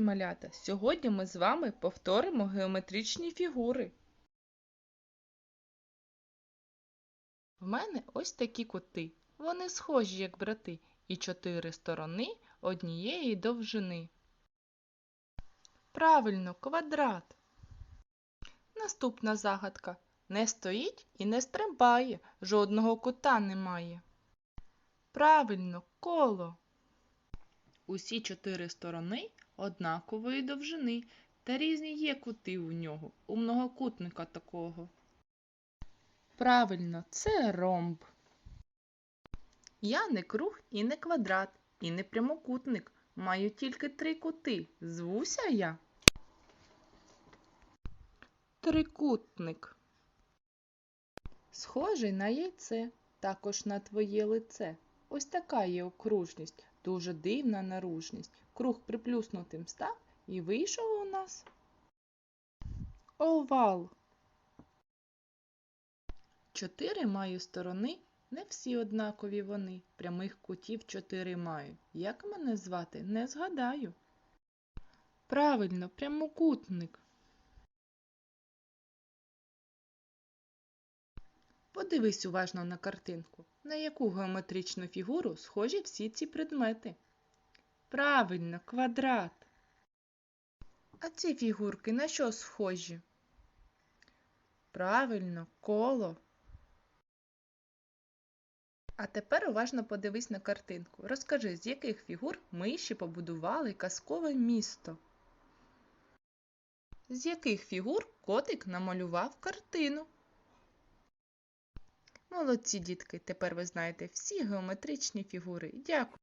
малята! Сьогодні ми з вами повторимо геометричні фігури. В мене ось такі кути. Вони схожі, як брати, і чотири сторони однієї довжини. Правильно, квадрат. Наступна загадка. Не стоїть і не стрибає, жодного кута немає. Правильно, коло. Усі чотири сторони однакової довжини, та різні є кути у нього, у многокутника такого. Правильно, це ромб. Я не круг і не квадрат, і не прямокутник. Маю тільки три кути. Звуся я. Трикутник. Схожий на яйце, також на твоє лице. Ось така є окружність, дуже дивна наружність. Круг приплюснутим став і вийшов у нас овал. Чотири маю сторони, не всі однакові вони. Прямих кутів чотири маю. Як мене звати, не згадаю. Правильно, прямокутник. Подивись уважно на картинку, на яку геометричну фігуру схожі всі ці предмети. Правильно, квадрат. А ці фігурки на що схожі? Правильно, коло. А тепер уважно подивись на картинку. Розкажи, з яких фігур миші побудували казкове місто? З яких фігур котик намалював картину? Молодці, дітки, тепер ви знаєте всі геометричні фігури. Дякую.